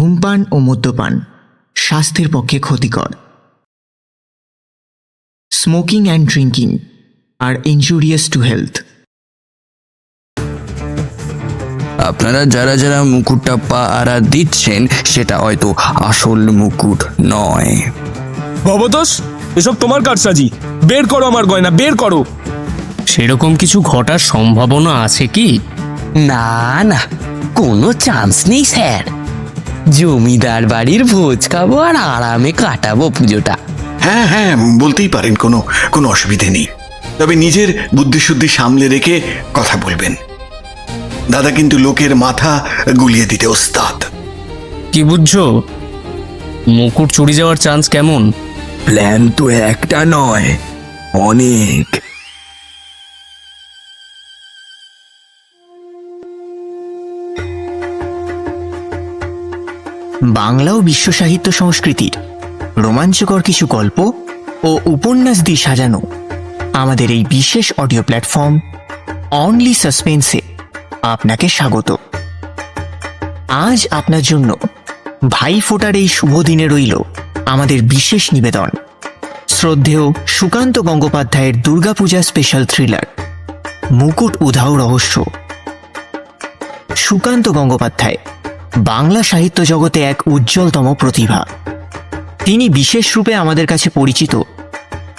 ধূমপান ও মদ্যপান স্বাস্থ্যের পক্ষে ক্ষতিকর। Smoking and drinking are injurious to health আপনারা যারা যারা মুকুটটা পাহারা দিচ্ছেন সেটা হয়তো আসল মুকুট নয়। ভবতোষ এসব তোমার কারসাজি। বের করো আমার গয়না বের করো। সেরকম কিছু ঘটার সম্ভাবনা আছে কি? না না কোনো চান্স নেই স্যার। জমিদার বাড়ির ভোজ খাব আর আরামে কাটাবো পুজোটা। হ্যাঁ হ্যাঁ বলতেই পারেন কোনো কোনো অসুবিধে নেই। তবে নিজের বুদ্ধিশুদ্ধি সামলে রেখে কথা বলবেন। দাদা কিন্তু লোকের মাথা গুলিয়ে দিতে ওস্তাদ। কি বুঝছ? মুকুট চুরি যাওয়ার চান্স কেমন? প্ল্যান তো একটা নয় অনেক। বাংলা ও বিশ্ব সাহিত্য সংস্কৃতির রোমাঞ্চকর কিছু গল্প ও উপন্যাস দিয়ে সাজানো আমাদের এই বিশেষ অডিও প্ল্যাটফর্ম অনলি সাসপেন্সে আপনাকে স্বাগত। আজ আপনার জন্য ভাই ফোটার এই শুভ দিনে রইল আমাদের বিশেষ নিবেদন। শ্রদ্ধেয় সুকান্ত গঙ্গোপাধ্যায়ের দুর্গাপূজা স্পেশাল থ্রিলার মুকুট উধাও রহস্য। সুকান্ত গঙ্গোপাধ্যায় বাংলা সাহিত্য জগতে এক উজ্জ্বলতম প্রতিভা। তিনি বিশেষ রূপে আমাদের কাছে পরিচিত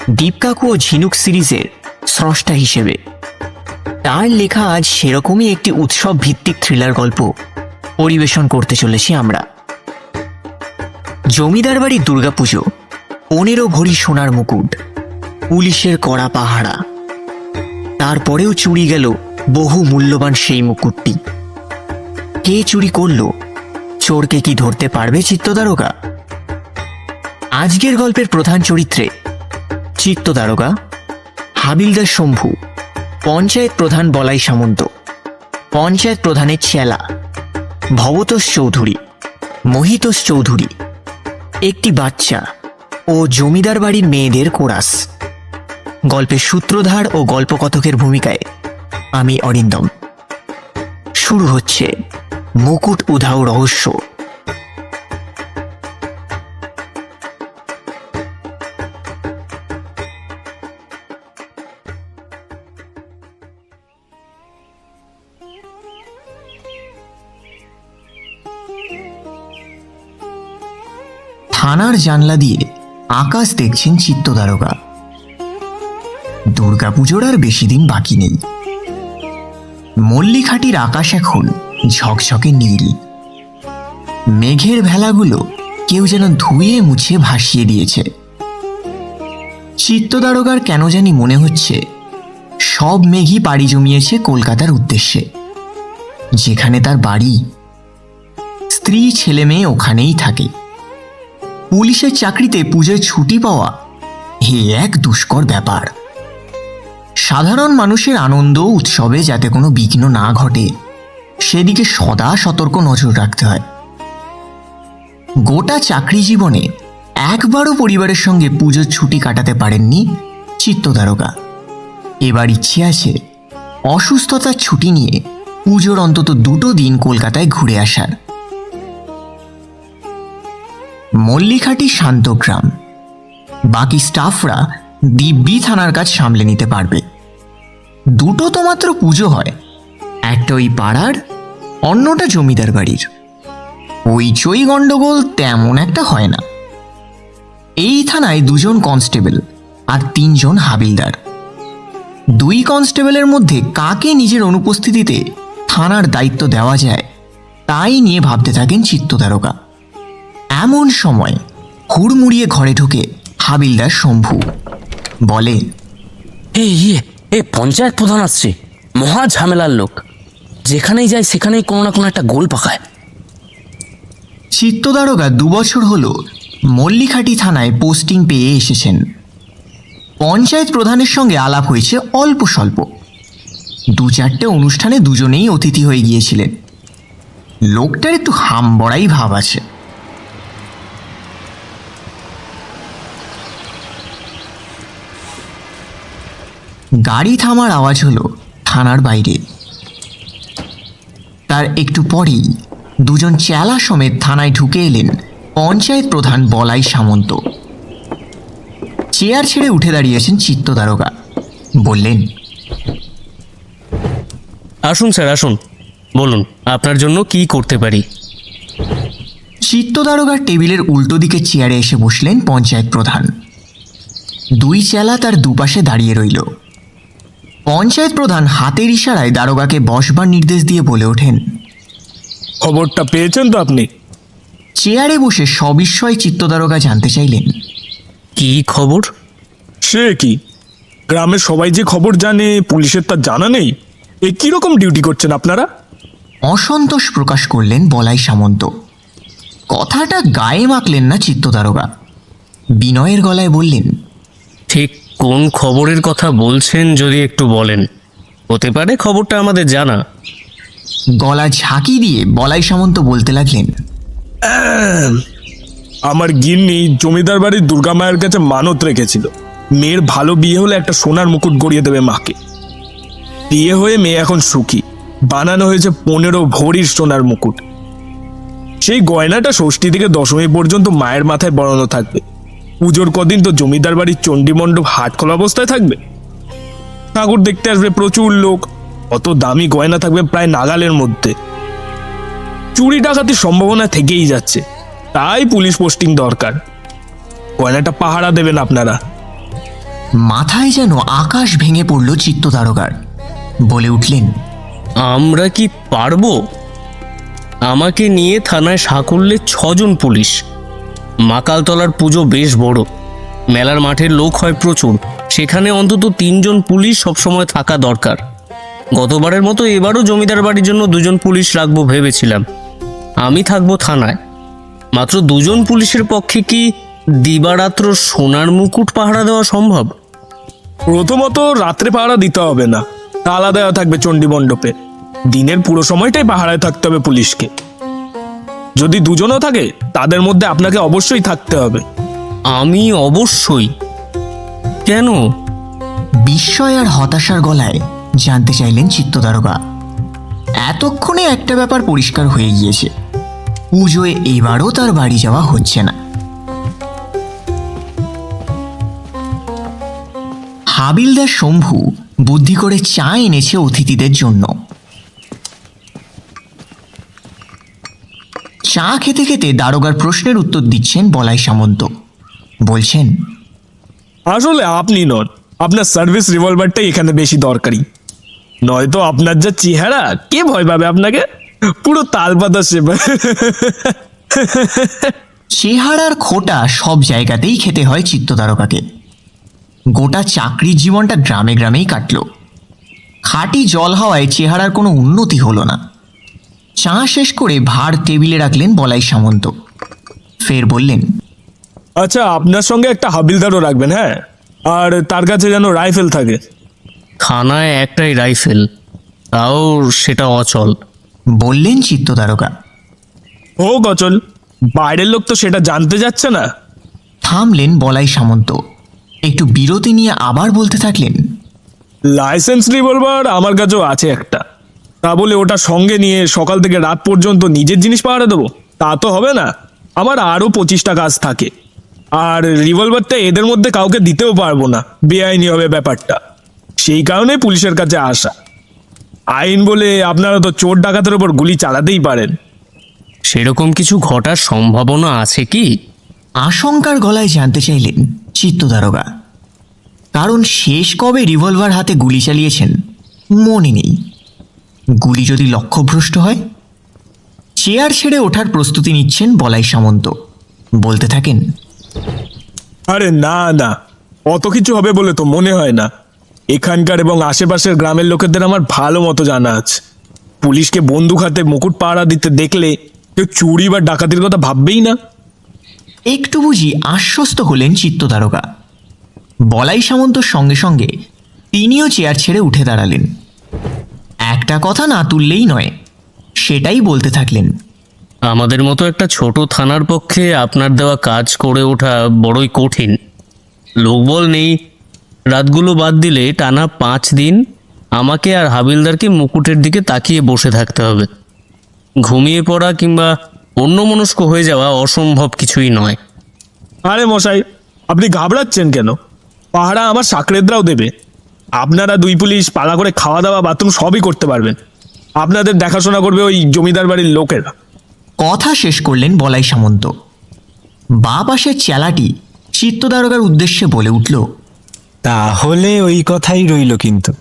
দীপকাকু ও ঝিনুক সিরিজের স্রষ্টা হিসেবে। তার লেখা আজ সেরকমই একটি উৎসব ভিত্তিক থ্রিলার গল্প পরিবেশন করতে চলেছি আমরা। জমিদার বাড়ি দুর্গাপুজো, পনেরো ভরি সোনার মুকুট, পুলিশের কড়া পাহারা। তারপরেও চুরি গেল বহু মূল্যবান সেই মুকুটটি। কে চুরি করল? চোরকে কি ধরতে পারবে চিত্তদারোগা? আজকের গল্পের প্রধান চরিত্রে চিত্তদারোগা, হাবিলদার শম্ভু, পঞ্চায়েত প্রধান বলাই সামন্ত, পঞ্চায়েত প্রধানের চেলা ভবতোষ চৌধুরী, মহিতোষ চৌধুরী, একটি বাচ্চা ও জমিদার বাড়ির মেয়েদের কোরাস। গল্পের সূত্রধার ও গল্পকথকের ভূমিকায় আমি অরিন্দম। শুরু হচ্ছে মুকুট উধাও রহস্য। থানার জানলা দিয়ে আকাশ দেখছেন চিত্তদারোগা দুর্গাপুজোর আর বেশি দিন বাকি নেই। মল্লিঘাটির আকাশ এখন ঝকঝকে নীল। মেঘের ভেলাগুলো কেউ যেন ধুয়ে মুছে ভাসিয়ে দিয়েছে। চিত্তদারোগার কেন জানি মনে হচ্ছে, সব মেঘই পাড়ি জমিয়েছে কলকাতার উদ্দেশ্যে। যেখানে তার বাড়ি, স্ত্রী, ছেলে মেয়ে ওখানেই থাকে। পুলিশের চাকরিতে পুজোর ছুটি পাওয়া হে এক দুষ্কর ব্যাপার। সাধারণ মানুষের আনন্দ উৎসবে যাতে কোনো বিঘ্ন না ঘটে সেদিকে সদা সতর্ক নজর রাখতে হয়। গোটা চাকরি জীবনে একবারও পরিবারের সঙ্গে পুজোর ছুটি কাটাতে পারেননি চিত্তদারোগা এবার ইচ্ছে আছে অসুস্থতার ছুটি নিয়ে পুজোর অন্তত দুটো দিন কলকাতায় ঘুরে আসার। মল্লিঘাটি শান্ত গ্রাম। বাকি স্টাফরা দিব্যি থানার কাজ সামলে নিতে পারবে। দুটো তো মাত্র পুজো হয়। একটা ওই পাড়ার, অন্যটা জমিদার বাড়ির। ওই চই গণ্ডগোল তেমন একটা হয় না। এই থানায় দুজন কনস্টেবল আর তিনজন হাবিলদার। দুই কনস্টেবলের মধ্যে কাকে নিজের অনুপস্থিতিতে থানার দায়িত্ব দেওয়া যায়, তাই নিয়ে ভাবতে থাকেন চিত্তদারোগা এমন সময় হুড়মুড়িয়ে ঘরে ঢুকে হাবিলদার শম্ভু। বলে এই ইয়ে এ পঞ্চায়েত প্রধান আসছে, মহা ঝামেলার লোক। যেখানেই যায়, সেখানেই কোনো না কোনো একটা গোল পাকায়। চিত্তদারোগা দুবছর হল মল্লিঘাটি থানায় পোস্টিং পেয়ে এসেছেন। পঞ্চায়েত প্রধানের সঙ্গে আলাপ হয়েছে অল্প স্বল্প। দু চারটে অনুষ্ঠানে দুজনেই অতিথি হয়ে গিয়েছিলেন। লোকটার একটু হামবড়াই ভাব আছে। গাড়ি থামার আওয়াজ হলো থানার বাইরে। তার একটু পরেই দুজন চেলা সমেত থানায় ঢুকে এলেন পঞ্চায়েত প্রধান বলাই সামন্ত। চেয়ার ছেড়ে উঠে দাঁড়িয়েছেন চিত্ত দারোগা। বললেন আসুন স্যার আসুন। বলুন আপনার জন্য কি করতে পারি? চিত্ত দারোগার টেবিলের উল্টো দিকে চেয়ারে এসে বসলেন পঞ্চায়েত প্রধান। দুই চেলা তার দুপাশে দাঁড়িয়ে রইল। পঞ্চায়েত প্রধান হাতের ইশারায় দারোগাকে বসবার নির্দেশ দিয়ে বলে ওঠেন। খবরটা পেয়েছেন তো আপনি? চেয়ারে বসে সবিস্ময় চিত্তদারোগা জানতে চাইলেন। কি খবর? সে কি? গ্রামের সবাই যে খবর জানে পুলিশের তার জানা নেই? এ কীরকম ডিউটি করছেন আপনারা? অসন্তোষ প্রকাশ করলেন বলাই সামন্ত। কথাটা গায়ে মাখলেন না চিত্তদারোগা। বিনয়ের গলায় বললেন ঠিক কোন খবরের কথা বলছেন যদি একটু বলেন? হতে পারে খবরটা আমাদের জানা। গলা ঝাঁকি দিয়ে বলাই সামন্ত বলতে লাগলেন। আমার গিন্নি জমিদার বাড়ির দুর্গা মায়ের কাছে মানত রেখেছিল। মেয়ের ভালো বিয়ে হলে একটা সোনার মুকুট গড়িয়ে দেবে মাকে। বিয়ে হয়ে মেয়ে এখন সুখী। বানানো হয়েছে পনেরো ভরির সোনার মুকুট। সেই গয়নাটা ষষ্ঠী থেকে দশমী পর্যন্ত মায়ের মাথায় বড়ানো থাকবে। পুজোর কদিন তো জমিদার বাড়ির চণ্ডী মণ্ডপ হাট খোলা অবস্থায় থাকবে। ঠাকুর দেখতে আসবে প্রচুর লোক অত দামি গয়না থাকবে প্রায় নাগালের মধ্যে। চুরি ডাকাতির সম্ভাবনা থেকেই যাচ্ছে তাই পুলিশ পোস্টিং দরকার। গয়নাটা পাহারা দেবেন আপনারা। মাথায় যেন আকাশ ভেঙে পড়ল চিত্তদারোগার বলে উঠলেন আমরা কি পারব? আমাকে নিয়ে থানায় সাকল্যে ছজন পুলিশ। মাকালতলার পুজো বেশ বড়। মেলার মাঠের লোক হয় প্রচুর। সেখানে অন্তত তিনজন পুলিশ সবসময় থাকা দরকার। গতবারের মতো এবারও জমিদার বাড়ির জন্য দুজন পুলিশ রাখব ভেবেছিলাম। আমি থাকব থানায়। মাত্র দুজন পুলিশের পক্ষে কি দিবারাত্র সোনার মুকুট পাহারা দেওয়া সম্ভব? প্রথমত রাত্রে পাহারা দিতে হবে না। তালা দেওয়া থাকবে চণ্ডী মণ্ডপে দিনের পুরো সময়টাই পাহারায় থাকতে হবে পুলিশকে। যদি দুজনও থাকে তাদের মধ্যে আপনাকে অবশ্যই থাকতে হবে। আমি অবশ্যই। কেন? বিস্ময় আর হতাশার গলায় জানতে চাইলেন চিত্ত চিত্তদারোগা এতক্ষণে একটা ব্যাপার পরিষ্কার হয়ে গিয়েছে। পুজোয় এবারও তার বাড়ি যাওয়া হচ্ছে না। হাবিলদার শম্ভু বুদ্ধি করে চা এনেছে অতিথিদের জন্য। চা খেতে খেতে দারোগার প্রশ্নের উত্তর দিচ্ছেন বলাই সামন্ত। বলছেন আসলে আপনি নন আপনার সার্ভিস রিভলভারটাই এখানে বেশি দরকারি। নয়তো আপনার যা চেহারা কে ভয় পাবে আপনাকে? পুরো তালপাতা সেবা চেহারার খোটা সব জায়গাতেই খেতে হয় চিত্তদারকাকে গোটা চাকরির জীবনটা গ্রামে গ্রামেই কাটল। খাঁটি জল হাওয়ায় চেহারার কোনো উন্নতি হলো না। চা শেষ করে ভার টেবিলে রাখলেন বলাই সামন্ত। ফের বললেন আচ্ছা আপনার সঙ্গে একটা হাবিলদারও রাখবেন হ্যাঁ? আর তার কাছে যেন রাইফেল থাকে। খানায় একটাই রাইফেল তাও সেটা অচল। বললেন চিত্তদারকা হোক অচল বাইরের লোক তো সেটা জানতে যাচ্ছে না। থামলেন বলাই সামন্ত। একটু বিরতি নিয়ে আবার বলতে থাকলেন লাইসেন্স রিভলভার আমার কাছেও আছে একটা। তা বলে ওটা সঙ্গে নিয়ে সকাল থেকে রাত পর্যন্ত নিজের জিনিস পাহারা দেবো? তা তো হবে না। আমার আরও পঁচিশটা কাজ থাকে। আর রিভলভারটা এদের মধ্যে কাউকে দিতেও পারব না। বেআইনি হবে ব্যাপারটা। সেই কারণে পুলিশের কাছে আসা। আইন বলে আপনারা তো চোর ডাকাতের ওপর গুলি চালাতেই পারেন। সেরকম কিছু ঘটার সম্ভাবনা আছে কি? আশঙ্কার গলায় জানতে চাইলেন চিত্তদারোগা কারণ শেষ কবে রিভলভার হাতে গুলি চালিয়েছেন মনে নেই। গুলি যদি লক্ষ্যভ্রষ্ট হয়? চেয়ার ছেড়ে ওঠার প্রস্তুতি নিচ্ছেন বলাই সামন্ত। বলতে থাকেন আরে না না অত কিছু হবে বলে তো মনে হয় না। এখানকার এবং আশেপাশের গ্রামের লোকেদের আমার ভালো মতো জানা আছে। পুলিশকে বন্দুক হাতে মুকুট পাড়া দিতে দেখলে কেউ চুরি বা ডাকাতির কথা ভাববেই না। একটু বুঝি আশ্বস্ত হলেন চিত্তদারোগা বলাই সামন্তর সঙ্গে সঙ্গে তিনিও চেয়ার ছেড়ে উঠে দাঁড়ালেন। একটা কথা না তুললেই নয় সেটাই বলতে থাকলেন। আমাদের মতো একটা ছোট থানার পক্ষে আপনার দেওয়া কাজ করে ওঠা বড়ই কঠিন। লোকবল নেই। রাতগুলো বাদ দিলে টানা পাঁচ দিন আমাকে আর হাবিলদারকে মুকুটের দিকে তাকিয়ে বসে থাকতে হবে। ঘুমিয়ে পড়া কিংবা অন্যমনস্ক হয়ে যাওয়া অসম্ভব কিছুই নয়। আরে মশাই আপনি ঘাবড়াচ্ছেন কেন? পাহারা আমার সাকরেদরাও দেবে। আপনারা দুই পুলিশ পালা করে খাওয়া দাওয়া বাথরুম সবই করতে পারবেন। আপনাদের দেখাশোনা করবে ওই জমিদার বাড়ির লোকেরা। কথা শেষ করলেন বলাই সামন্ত। বা পাশের চেলাটি চিত্তদারোগার উদ্দেশ্যে বলে উঠল তাহলে ওই কথাই রইল কিন্তু।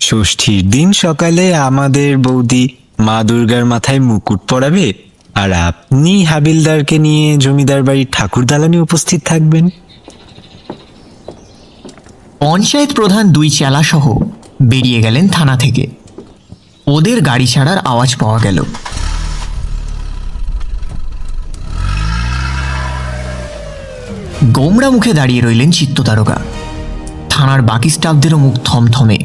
ষষ্ঠীর দিন সকালে আমাদের বৌদি মা দুর্গার মাথায় মুকুট পরাবে আর আপনি হাবিলদারকে নিয়ে জমিদার বাড়ির ঠাকুর দালানে উপস্থিত থাকবেন। পঞ্চায়েত প্রধান দুই চেলা সহ বেরিয়ে গেলেন থানা থেকে। ওদের গাড়ি ছাড়ার আওয়াজ পাওয়া গেল। গোমরা মুখে দাঁড়িয়ে রইলেন চিত্ততারকা থানার বাকি স্টাফদেরও মুখ থমথমে।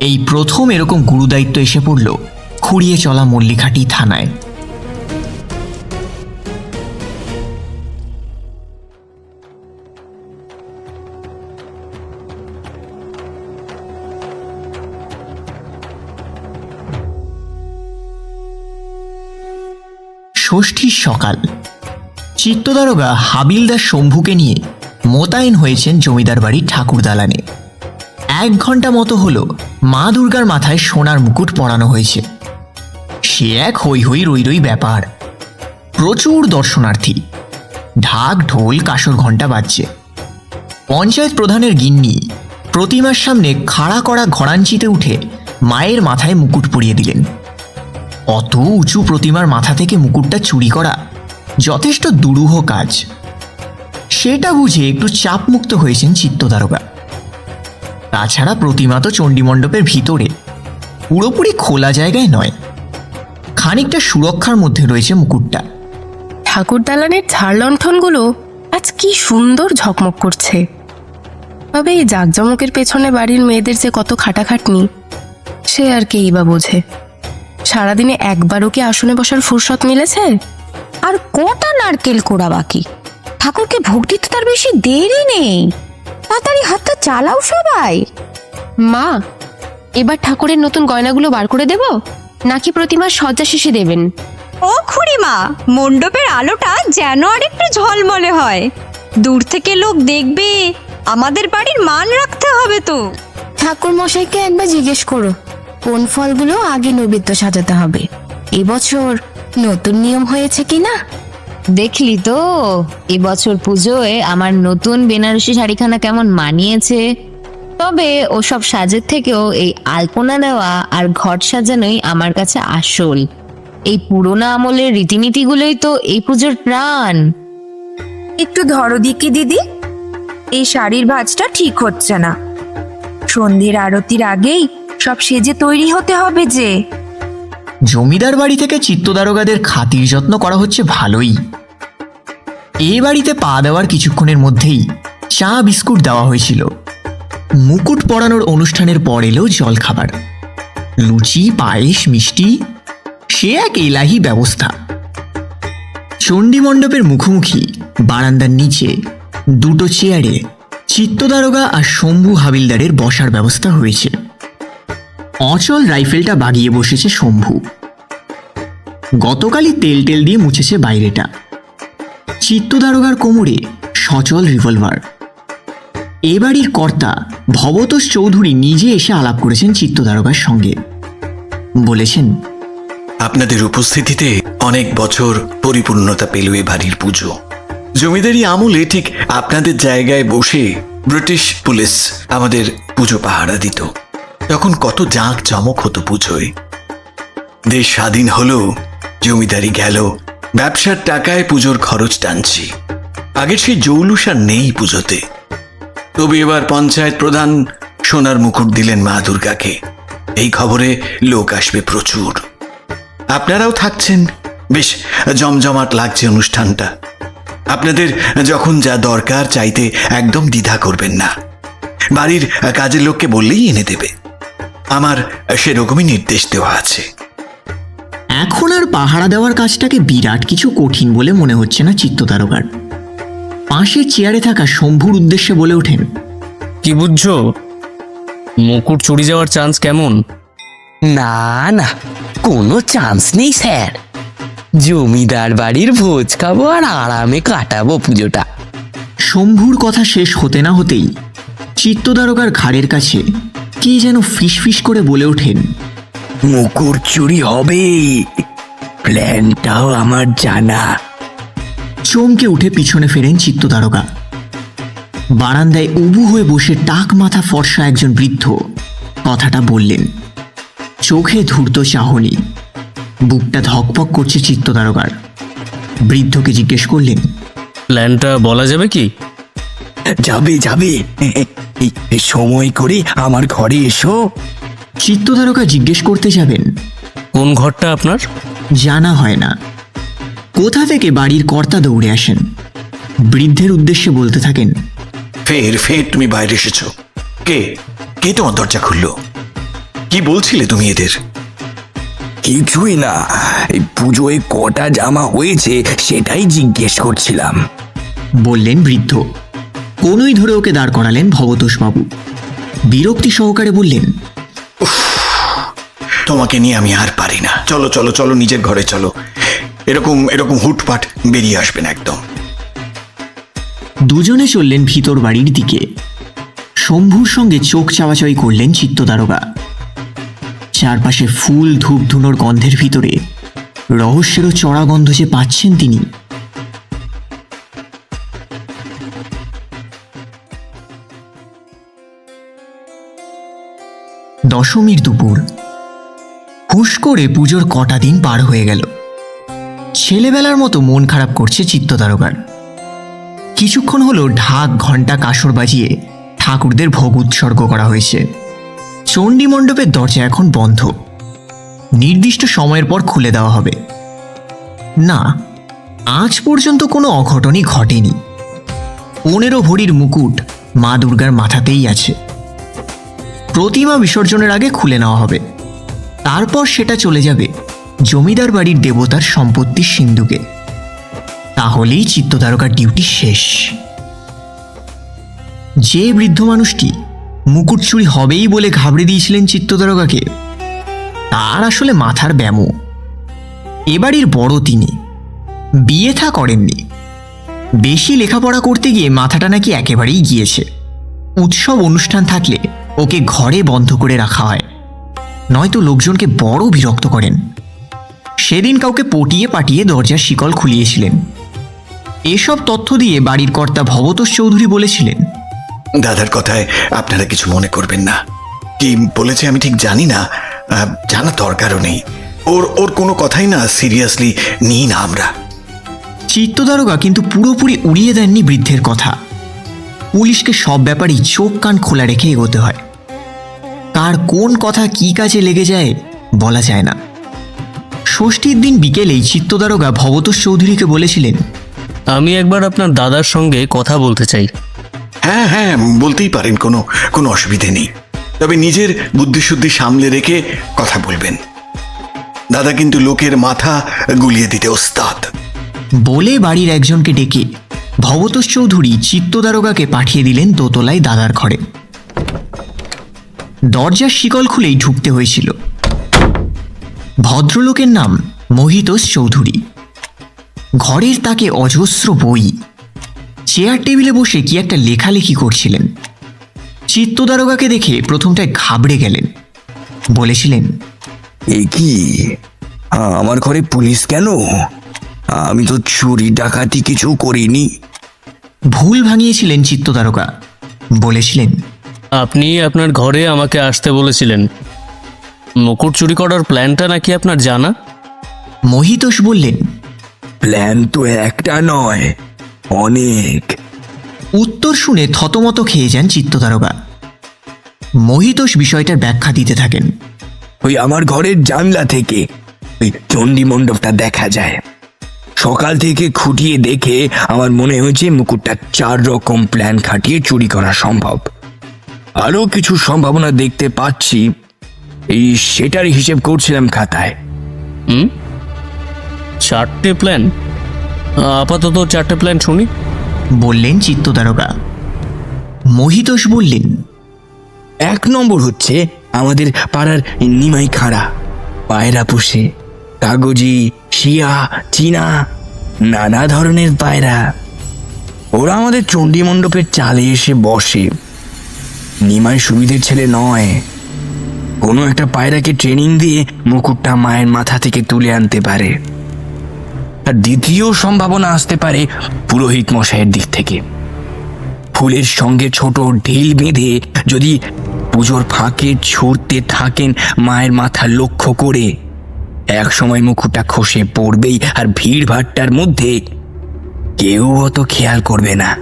এই প্রথম এরকম গুরুদায়িত্ব এসে পড়ল খুঁড়িয়ে চলা মল্লিঘাটি থানায়। ষষ্ঠীর সকাল। চিত্তদারোগা হাবিলদার শম্ভুকে নিয়ে মোতায়েন হয়েছেন জমিদার বাড়ির ঠাকুর দালানে। এক ঘণ্টা মতো হলো মা দুর্গার মাথায় সোনার মুকুট পরানো হয়েছে। সে এক হই হই রই রই ব্যাপার। প্রচুর দর্শনার্থী। ঢাক, ঢোল কাসর ঘণ্টা বাজছে। পঞ্চায়েত প্রধানের গিন্নি প্রতিমার সামনে খাড়া করা ঘরাঞ্চিতে উঠে মায়ের মাথায় মুকুট পরিয়ে দিলেন। অত উঁচু প্রতিমার মাথা থেকে মুকুটটা চুরি করা যথেষ্ট দুরূহ কাজ। সেটা বুঝে একটু চাপমুক্ত হয়েছেন চিত্তদারোগা তাছাড়া প্রতিমা তো চণ্ডীমণ্ডপের ভিতরে, পুরোপুরি খোলা জায়গায় নয়। খানিকটা সুরক্ষার মধ্যে রয়েছে মুকুটটা। ঠাকুর দালানের ঝাড় লণ্ঠনগুলো আজ কি সুন্দর ঝকমক করছে। তবে এই জাঁকজমকের পেছনে বাড়ির মেয়েদের যে কত খাটাখাটনি, সে আর কেই বা বোঝে। সারাদিনে একবারও কি আসনে বসার ফুরসত মিলেছে? আর কটা নারকেল কোড়া বাকি? ঠাকুরকে ভোগ দিতে তার বেশি দেরি নেই। তাড়াতাড়ি হাতটা চালাও সবাই। মা এবার ঠাকুরের নতুন গয়নাগুলো বার করে দেব? নাকি প্রতিমার সজ্জা শেষে দেবেন? ও খুড়িমা মণ্ডপের আলোটা যেন আর আরেকটু ঝলমলে হয়। দূর থেকে লোক দেখবে আমাদের বাড়ির মান রাখতে হবে তো। ঠাকুর মশাইকে একবার জিজ্ঞেস করো। কোন ফলগুলো আগে নৈবেদ্য সাজাতে হবে? এবছর নতুন নিয়ম হয়েছে কি না দেখলি তো এবছর পুজোয় আমার নতুন বেনারসি শাড়িখানা কেমন মানিয়েছে। তবে ওসব সাজের থেকেও এই আলপনা দেওয়া আর ঘট সাজানোই আমার কাছে আসল। এই পুরোনো আমলের রীতিনীতিগুলোই তো এই পুজোর প্রাণ। একটু ধরো দিকি দিদি এই শাড়ির ভাঁজটা ঠিক হচ্ছে না। সন্ধ্যের আরতির আগেই সব সেজে তৈরি হতে হবে যে। জমিদার বাড়ি থেকে চিত্তদারোগাদের খাতির যত্ন করা হচ্ছে ভালোই। এ বাড়িতে পা দেওয়ার কিছুক্ষণের মধ্যেই চা, বিস্কুট দেওয়া হয়েছিল। মুকুট পরানোর অনুষ্ঠানের পর এলো জলখাবার। লুচি, পায়েস, মিষ্টি, সে এক এলাহি ব্যবস্থা। চণ্ডী মণ্ডপের মুখোমুখি, বারান্দার নিচে দুটো চেয়ারে চিত্তদারোগা আর শম্ভু হাবিলদারের বসার ব্যবস্থা হয়েছে। অচল রাইফেলটা বাগিয়ে বসেছে শম্ভু। গতকালই তেল টেল দিয়ে মুছেছে বাইরেটা। চিত্তদারোগার কোমরে সচল রিভলভার। এ বাড়ির কর্তা ভবতোষ চৌধুরী নিজে এসে আলাপ করেছেন চিত্ত চিত্তদারোগার সঙ্গে। বলেছেন, আপনাদের উপস্থিতিতে অনেক বছর পরিপূর্ণতা পেল এ বাড়ির পুজো। জমিদারি আমলে ঠিক আপনাদের জায়গায় বসে ব্রিটিশ পুলিশ আমাদের পুজো পাহারা দিত। তখন কত জাঁক জমক হতো পুজোয়। দেশ স্বাধীন হলো, জমিদারি গেল, ব্যবসার টাকায় পুজোর খরচ টানছি। আগের সেই জৌলুসার নেই পুজোতে। তবে এবার পঞ্চায়েত প্রধান সোনার মুকুট দিলেন মা দুর্গাকে। এই খবরে লোক আসবে প্রচুর। আপনারাও থাকছেন। বেশ, জমজমাট লাগছে অনুষ্ঠানটা। আপনাদের যখন যা দরকার চাইতে একদম দ্বিধা করবেন না। বাড়ির কাজের লোককে বললেই এনে দেবে। আমার সেরকমই নির্দেশ দেওয়া আছে। এখন আর পাহারা দেওয়ার কাজটাকে বিরাট কিছু কঠিন বলে মনে হচ্ছে না চিত্তদারোগার পাশের চেয়ারে থাকা শম্ভুর উদ্দেশ্যে বলে ওঠেন কি বুঝছ? মুকুট চুরি যাওয়ার চান্স কেমন? না না কোনো চান্স নেই স্যার। জমিদার বাড়ির ভোজ খাব আর আরামে কাটাবো পুজোটা। শম্ভুর কথা শেষ হতে না হতেই চিত্তদারকার ঘাড়ের কাছে কে যেন ফিসফিস করে বলে ওঠেন? মুকুট চুরি হবে। প্ল্যানটাও আমার জানা। চমকে উঠে পিছনে ফেরেন চিত্তদারকা বারান্দায় উবু হয়ে বসে টাক মাথা ফর্সা একজন বৃদ্ধ। কথাটা বললেন। চোখে ধূর্ত চাহনি। বুকটা ধকপক করছে চিত্তদারকার বৃদ্ধকে জিজ্ঞেস করলেন প্ল্যানটা বলা যাবে কি? যাবে যাবে। সময় করে আমার ঘরে এসো। চিত্তদারকা জিজ্ঞেস করতে যাবেন। কোন ঘরটা আপনার? জানা হয় না। কোথা থেকে বাড়ির কর্তা দৌড়ে আসেন? বৃদ্ধের উদ্দেশ্যে বলতে থাকেন ফের ফের তুমি বাইরে এসেছ। কে? কে তোমার দরজা খুললো? কি বলছিলে তুমি এদের? কিছুই না। এই পুজোয় কটা জামা হয়েছে সেটাই জিজ্ঞেস করছিলাম। বললেন বৃদ্ধ কোনোই ধরে ওকে দাঁড় করালেন ভবতোষবাবু। বিরক্তি সহকারে বললেন তোমাকে নিয়ে আমি আর পারি না। চলো চলো চলো নিজের ঘরে চলো। এরকম এরকম হুটপাট বেরিয়ে আসবেন একদম। দুজনে চললেন ভিতর বাড়ির দিকে। শম্ভুর সঙ্গে চোখ চাওয়াচাই করলেন চিত্তদারোগা চারপাশে ফুল ধূপ ধুনোর গন্ধের ভিতরে রহস্যেরও চড়া গন্ধ যে পাচ্ছেন তিনি। দশমীর দুপুর। হুশ করে পুজোর কটা দিন পার হয়ে গেল। ছেলেবেলার মতো মন খারাপ করছে চিত্তদারোগার কিছুক্ষণ হলো ঢাক ঘণ্টা কাসর বাজিয়ে ঠাকুরদের ভোগ উৎসর্গ করা হয়েছে। চণ্ডী মণ্ডপের দরজা এখন বন্ধ। নির্দিষ্ট সময়ের পর খুলে দেওয়া হবে। না, আজ পর্যন্ত কোনো অঘটনই ঘটেনি। পনেরো ভরির মুকুট মা দুর্গার মাথাতেই আছে। প্রতিমা বিসর্জনের আগে খুলে নেওয়া হবে। তারপর সেটা চলে যাবে জমিদার বাড়ির দেবতার সম্পত্তির সিন্ধুকে। তাহলেই চিত্ততারকার ডিউটি শেষ। যে বৃদ্ধ মানুষটি মুকুট চুরি হবেই বলে ঘাবড়ে দিয়েছিলেন চিত্ততারকাকে, তার আসলে মাথার ব্যামো। এবাড়ির বড় তিনি। বিয়ে থা করেননি। বেশি লেখাপড়া করতে গিয়ে মাথাটা নাকি একেবারেই গিয়েছে। উৎসব অনুষ্ঠান থাকলে ওকে ঘরে বন্ধ করে রাখা হয়। নয়তো লোকজনকে বড় বিরক্ত করেন। সেদিন কাউকে পটিয়ে পাটিয়ে দরজার শিকল খুলিয়েছিলেন। এসব তথ্য দিয়ে বাড়ির কর্তা ভবতোষ চৌধুরী বলেছিলেন দাদার কথায় আপনারা কিছু মনে করবেন না। কি বলেছে আমি ঠিক জানি না। জানার দরকারও নেই। ওর ওর কোনো কথাই না সিরিয়াসলি নিই না আমরা। চিত্তদারোগা কিন্তু পুরোপুরি উড়িয়ে দেননি বৃদ্ধের কথা। পুলিশকে সব ব্যাপারেই চোখ কান খোলা রেখে এগোতে হয়। কার কোন কথা কি কাজে লেগে যায় বলা যায় না। ষষ্ঠীর দিন বিকেলেই চিত্তদারোগা ভবতোষ চৌধুরীকে বলেছিলেন আমি একবার আপনার দাদার সঙ্গে কথা বলতে চাই। হ্যাঁ হ্যাঁ বলতেই পারেন কোনো কোনো অসুবিধে নেই। তবে নিজের বুদ্ধিশুদ্ধি সামলে রেখে কথা বলবেন। দাদা কিন্তু লোকের মাথা গুলিয়ে দিতে ওস্তাদ। বলে বাড়ির একজনকে ডেকে ভবতোষ চৌধুরী চিত্তদারোগাকে পাঠিয়ে দিলেন দোতলায় দাদার ঘরে। দরজার শিকল খুলেই ঢুকতে হয়েছিল। ভদ্রলোকের নাম মহিতোষ চৌধুরী। ঘরের তাকে অজস্র বই। চেয়ার টেবিলে বসে কি একটা লেখালেখি করছিলেন। চিত্তদারোগাকে দেখে প্রথমটায় ঘাবড়ে গেলেন। বলেছিলেন, এ কি? আমার ঘরে পুলিশ কেন? আমি তো চুরি ডাকাতি কিছু করিনি। ভুল ভাঙিয়েছিলেন চিত্তদারোগা বলেছিলেন আপনি আপনার ঘরে আমাকে আসতে বলেছিলেন। মুকুট চুরি করার প্ল্যানটা নাকি আপনার জানা? মহিতোষ বললেন প্ল্যান তো একটা নয় অনেক। উত্তর শুনে থতমত খেয়ে যান চিত্তদারোগা মহিতোষ বিষয়টার ব্যাখ্যা দিতে থাকেন। ওই আমার ঘরের জানলা থেকে ওই চণ্ডী মণ্ডপটা দেখা যায়। সকাল থেকে খুঁটিয়ে দেখে আমার মনে হয়েছে মুকুটটা চার রকম প্ল্যান খাটিয়ে চুরি করা সম্ভব। আরও কিছু সম্ভাবনা দেখতে পাচ্ছি। এই সেটার হিসেব করছিলাম খাতায়। হুম? চারটে প্ল্যান? আপাতত চারটে প্ল্যান শুনি। বললেন চিত্তদারোগা মহিতোষ বললেন এক নম্বর হচ্ছে আমাদের পাড়ার নিমাই খাড়া। পায়রা পুষে কাগজি শিয়া, চীনা, নানা ধরনের পায়রা। ওরা আমাদের চণ্ডী মণ্ডপের চালে এসে বসে। নিমাই সুবিধের ছেলে নয়। কোনো একটা পায়রাকে ট্রেনিং দিয়ে মুকুটটা মায়ের মাথা থেকে তুলে আনতে পারে। আর দ্বিতীয় সম্ভাবনা আসতে পারে পুরোহিত মশাইয়ের দিক থেকে। ফুলের সঙ্গে ছোট ঢিল বেঁধে যদি পুজোর ফাঁকে ছুটতে থাকেন মায়ের মাথা লক্ষ্য করে। এক সময় মুকুটটা খসে পড়বেই আর ভিড় ভাট্টার মধ্যে কেউ অত খেয়াল করবে না।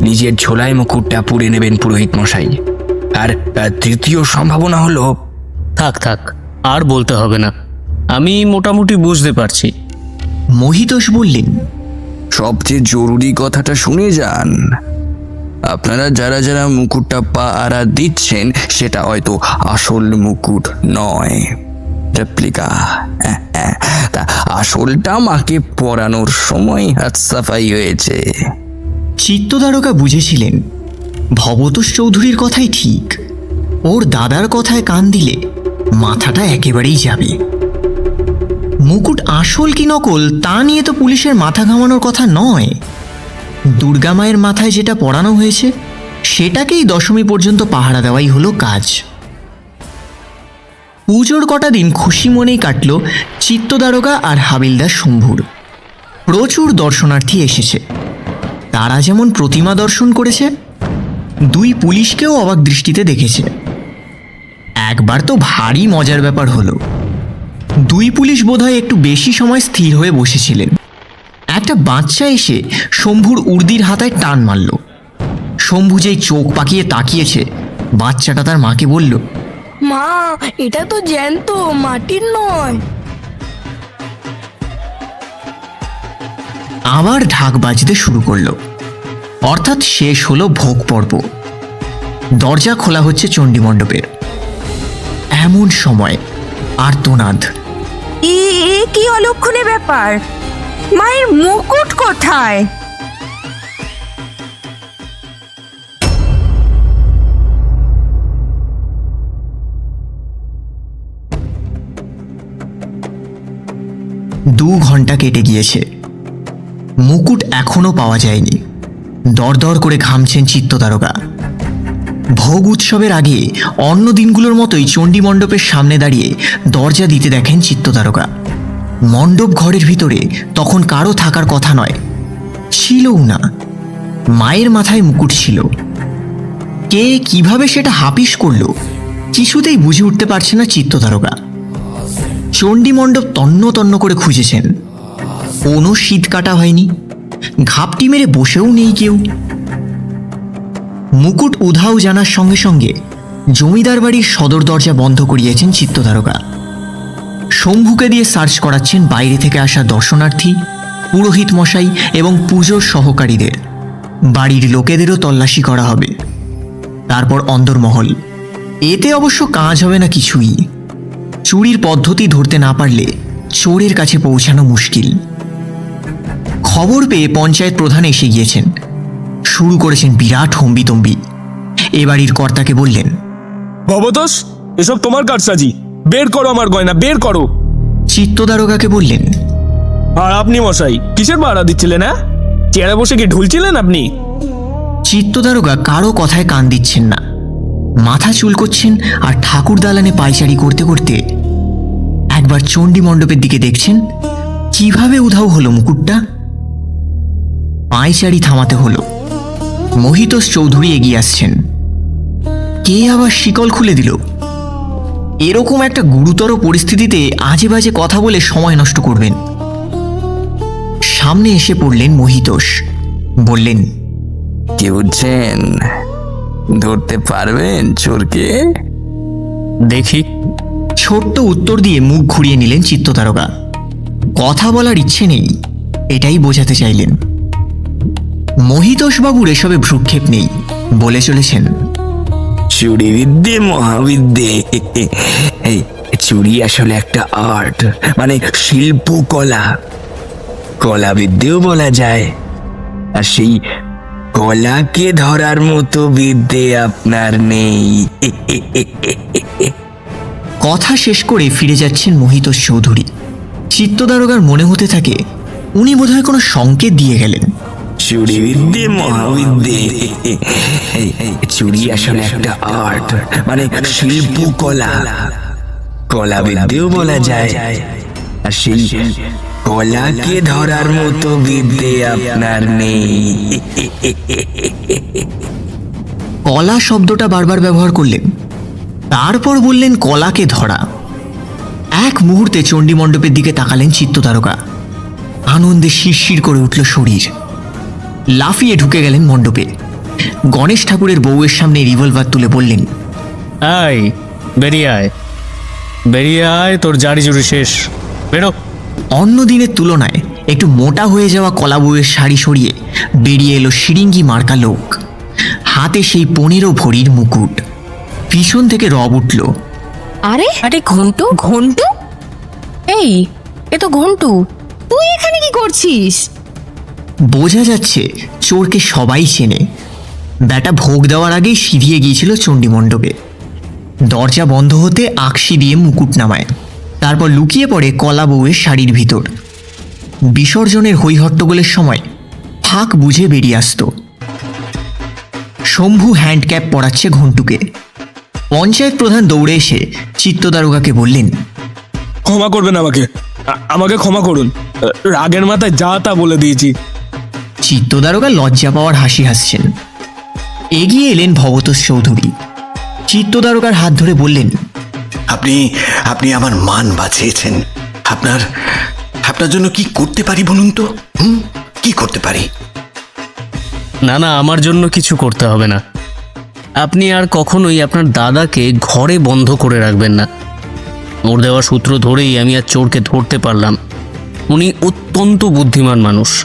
নিজের ঝোলায় মুকুটটা পুড়ে নেবেন পুরোহিত মশাই। আর আর তৃতীয় সম্ভাবনা হলো থাক থাক আর বলতে হবে না। আমি মোটামুটি বুঝতে পারছি। মহিতোষ বললেন সবচেয়ে জরুরি কথাটা শুনে যান। আপনারা যারা যারা মুকুটটা পা আরা দিচ্ছেন সেটা হয়তো আসল মুকুট নয়। রেপ্লিকা তা আসলটা মাকে পরানোর সময় হাত সাফাই হয়েছে। চিত্তদারকা বুঝেছিলেন, ভবতোষ চৌধুরীর কথাই ঠিক। ওর দাদার কথায় কান দিলে মাথাটা একেবারেই যাবে। মুকুট আসল কি নকল, তা নিয়ে তো পুলিশের মাথা ঘামানোর কথা নয়। দুর্গা মায়ের মাথায় যেটা পড়ানো হয়েছে, সেটাকেই দশমী পর্যন্ত পাহারা দেওয়াই হলো কাজ। পুজোর কটা দিন খুশি মনেই কাটল চিত্তদারোগা আর হাবিলদার শম্ভুর। প্রচুর দর্শনার্থী এসেছে। তারা যেমন প্রতিমা দর্শন করেছে, দুই পুলিশকেও অবাক দৃষ্টিতে দেখেছে। একবার তো ভারী মজার ব্যাপার হলো। দুই পুলিশ বোধহয় একটু বেশি সময় স্থির হয়ে বসেছিলেন। একটা বাচ্চা এসে শম্ভুর উর্দির হাতায় টান মারল। শম্ভু যেই চোখ পাকিয়ে তাকিয়েছে, বাচ্চাটা তার মাকে বলল মা এটা তো জ্যান্ত মাটির নয়। আবার ঢাক বাজতে শুরু করল। অর্থাৎ শেষ হলো ভোগ পর্ব। দরজা খোলা হচ্ছে চণ্ডী মণ্ডপের। এমন সময় আর্তনাদ। এ কি অলক্ষণে ব্যাপার? মায়ের মুকুট কোথায়? দু ঘণ্টা কেটে গিয়েছে। মুকুট এখনও পাওয়া যায়নি। দরদর করে ঘামছেন চিত্ততারকা। ভোগ উৎসবের আগে অন্য দিনগুলোর মতোই চণ্ডী মণ্ডপের সামনে দাঁড়িয়ে দরজা দিতে দেখেন চিত্ততারকা। মণ্ডপ ঘরের ভিতরে তখন কারও থাকার কথা নয়। ছিলও না। মায়ের মাথায় মুকুট ছিল। কে কীভাবে সেটা হাপিস করল, কিছুতেই বুঝে উঠতে পারছে না চিত্ততারকা। চণ্ডী মণ্ডপ তন্ন তন্ন করে খুঁজেছেন। কোনো শীত কাটা হয়নি। ঘাপটি মেরে বসেও নেই কেউ। মুকুট উধাও জানার সঙ্গে সঙ্গে জমিদার বাড়ির সদর দরজা বন্ধ করিয়েছেন চিত্তধারকা। শম্ভুকে দিয়ে সার্চ করাচ্ছেন বাইরে থেকে আসা দর্শনার্থী, পুরোহিত মশাই এবং পুজোর সহকারীদের। বাড়ির লোকেদেরও তল্লাশি করা হবে। তারপর অন্দরমহল। এতে অবশ্য কাজ হবে না কিছুই। চুরির পদ্ধতি ধরতে না পারলে চোরের কাছে পৌঁছানো মুশকিল। খবর পেয়ে পঞ্চায়েত প্রধান এসে গিয়েছেন। শুরু করেছেন বিরাট হম্বিতম্বি। এ বাড়ির কর্তাকে বললেন ভবতোষ এসব তোমার কারসাজি। বের করো আমার গয়না বের করো। চিত্তদারোগাকে বললেন আর আপনি মশাই কিসের ভাড়া দিচ্ছিলেন হ্যাঁ? চেয়ারে বসে কি ঢুলছিলেন আপনি? চিত্তদারোগা কারও কথায় কান দিচ্ছেন না। মাথা চুলকোচ্ছেন আর ঠাকুর দালানে পায়চারি করতে করতে একবার চণ্ডী মণ্ডপের দিকে দেখছেন, কীভাবে উধাও হলো মুকুটটা? পায়চারি থামাতে হলো। মহিতোষ চৌধুরী এগিয়ে আসছেন। কে আবার শিকল খুলে দিল? এরকম একটা গুরুতর পরিস্থিতিতে আজে বাজে কথা বলে সময় নষ্ট করবেন। সামনে এসে পড়লেন মহিতোষ। বললেন, কি বুঝছেন? ধরতে পারবেন চোরকে? দেখি। ছোট্ট উত্তর দিয়ে মুখ ঘুরিয়ে নিলেন চিত্ততারকা কথা বলার ইচ্ছে নেই এটাই বোঝাতে চাইলেন। মহিতোষবাবুর এসবে ভ্রুক্ষেপ নেই বলে চলেছেন। চুরি বিদ্যে মহাবিদ্যে। চুরি আসলে একটা আর্ট মানে শিল্প কলা কলা বিদ্যেও বলা যায়। আর সেই কলাকে ধরার মতো বিদ্যে আপনার নেই। কথা শেষ করে ফিরে যাচ্ছেন মোহিতোষ চৌধুরী। চিত্তদারোগার মনে হতে থাকে উনি বোধহয় কোনো সংকেত দিয়ে গেলেন। চুরি বিদ্যে মহাবিদ্যে। চুরি আসলে একটা আর্ট মানে শিল্প কলা কলা বিদ্যেও বলা যায়। আর সেই কলাকে ধরার মতো বিদ্যে আপনার নেই। কলা শব্দটা বারবার ব্যবহার করলেন। তারপর বললেন কলাকে ধরা। এক মুহূর্তে চণ্ডী মণ্ডপের দিকে তাকালেন চিত্ততারকা। আনন্দে শিরশির করে উঠল শরীর। লাফিয়ে ঢুকে গেলেন মণ্ডপে। গণেশ ঠাকুরের বউয়ের সামনে রিভলভার তুলে বললেন আয় বেরিয়ে আয়। বেরিয়ে আয় তোর জারি জুড়ি শেষ। বেরো। অন্য দিনের তুলনায় একটু মোটা হয়ে যাওয়া কলা বউয়ের শাড়ি সরিয়ে বেরিয়ে এলো শিরিঙ্গি মার্কা লোক। হাতে সেই পনেরো ভরির মুকুট। পিছন থেকে রব উঠল আরে আরে ঘন্টু ঘন্টু? এই এ তো ঘন্টু তুই এখানে কি করছিস? বোঝা যাচ্ছে চোরকে সবাই চেনে। ব্যাটা ভোগ দেওয়ার আগেই সিঁধিয়ে গিয়েছিল চণ্ডী মণ্ডপে দরজা বন্ধ হতে আকশি দিয়ে মুকুট নামায়। তারপর লুকিয়ে পড়ে কলা বউয়ের শাড়ির ভিতর। বিসর্জনের হৈহট্টগোলের সময় ফাঁক বুঝে বেরিয়ে আসতো। শম্ভু হ্যান্ডক্যাপ পরাচ্ছে ঘন্টুকে। পঞ্চায়েত প্রধান দৌড়ে এসে চিত্তদারোগাকে বললেন ক্ষমা করবেন আমাকে। আমাকে ক্ষমা করুন। রাগের মাথায় যা তা বলে দিয়েছি। চিত্তদারোগা লজ্জা পাওয়ার হাসি হাসছেন। এগিয়ে এলেন ভবতোষ চৌধুরী। চিত্তদারোগার হাত ধরে বললেন আপনি আপনি আমার মান বাঁচিয়েছেন। আপনার আপনার জন্য কি করতে পারি বলুন তো? হুম? কি করতে পারি? না না আমার জন্য কিছু করতে হবে না। আপনি আর কখনোই আপনার দাদাকে ঘরে বন্ধ করে রাখবেন না। ওর দেওয়া সূত্র ধরেই আমি আর চোরকে ধরতে পারলাম। উনি অত্যন্ত বুদ্ধিমান মানুষ।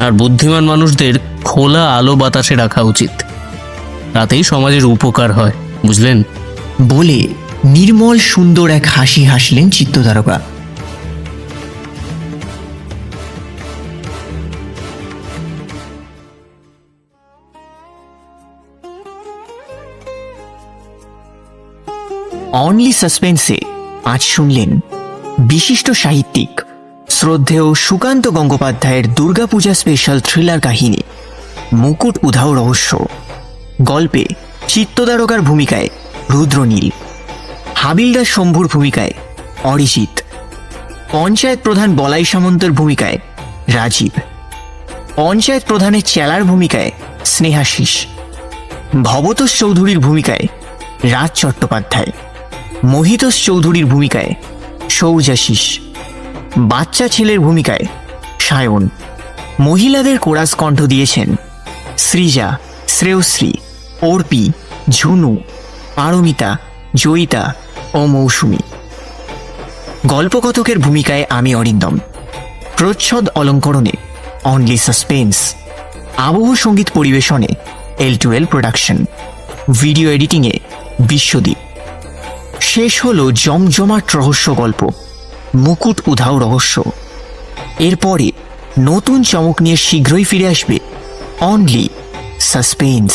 আর বুদ্ধিমান মানুষদের খোলা আলো বাতাসে রাখা উচিত। তাতেই সমাজের উপকার হয় বুঝলেন? বলে নির্মল সুন্দর এক হাসি হাসলেন চিত্তদারোগা অনলি সাসপেন্সে আজ শুনলেন বিশিষ্ট সাহিত্যিক, শ্রদ্ধেয় সুকান্ত গঙ্গোপাধ্যায়ের দুর্গাপূজা স্পেশাল থ্রিলার কাহিনী, মুকুট উধাও রহস্য। গল্পে চিত্তদারকার ভূমিকায় রুদ্রনীল। হাবিলদার শম্ভুর ভূমিকায় অরিজিৎ, পঞ্চায়েত প্রধান বলাই সামন্তের ভূমিকায় রাজীব, পঞ্চায়েত প্রধানের চেলার ভূমিকায় স্নেহাশিস, ভবতোষ চৌধুরীর ভূমিকায় রাজ চট্টোপাধ্যায়, মোহিতোষ চৌধুরীর ভূমিকায় সৌজাশিস বাচ্চা ছেলের ভূমিকায় সায়ন, মহিলাদের কোরাস কণ্ঠ দিয়েছেন সৃজা, শ্রেয়শ্রী, অর্পি, ঝুনু, পারমিতা, জয়িতা ও মৌসুমী। গল্পকথকের ভূমিকায় আমি অরিন্দম। প্রচ্ছদ অলঙ্করণে অনলি সাসপেন্স আবহ সংগীত পরিবেশনে L to L production video এডিটিংয়ে Biswadip. শেষ হলো জমজমাট রহস্য গল্প, মুকুট উধাও রহস্য। এরপরে নতুন চমক নিয়ে শীঘ্রই ফিরে আসবে অনলি সাসপেন্স